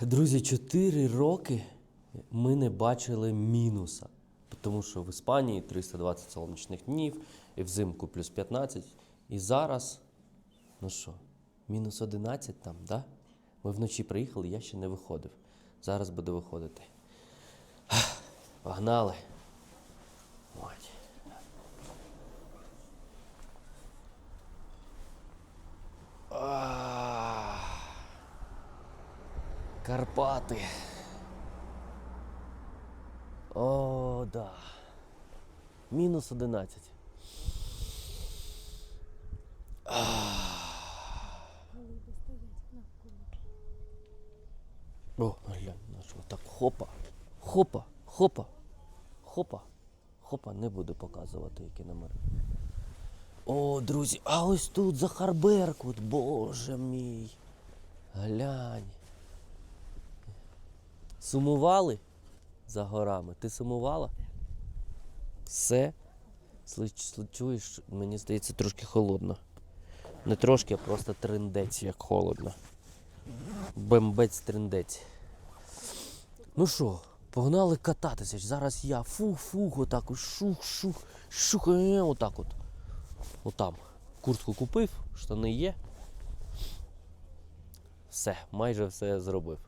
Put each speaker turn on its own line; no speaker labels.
Друзі, 4 роки ми не бачили мінуса. Тому що в Іспанії 320 сонячних днів, і взимку плюс 15. І зараз, ну що, мінус 11 там, да? Ми вночі приїхали, я ще не виходив. Зараз буду виходити. Погнали. Ой. Карпати. О, да. Мінус 11. О, глянь, на що так хопа, хопа, хопа, хопа, хопа, не буду показувати, які номери. О, друзі, а ось тут Захар Беркут, боже мій. Глянь. Сумували за горами? Ти сумувала? Все. Чуєш, мені здається, трошки холодно. Не трошки, а просто триндець, як холодно. Бембець триндець. Ну що, погнали кататися. Зараз я фух-фух, отак, от шух-шух, шух, е, отак от. Отам. Куртку купив, штани є. Все, майже все зробив.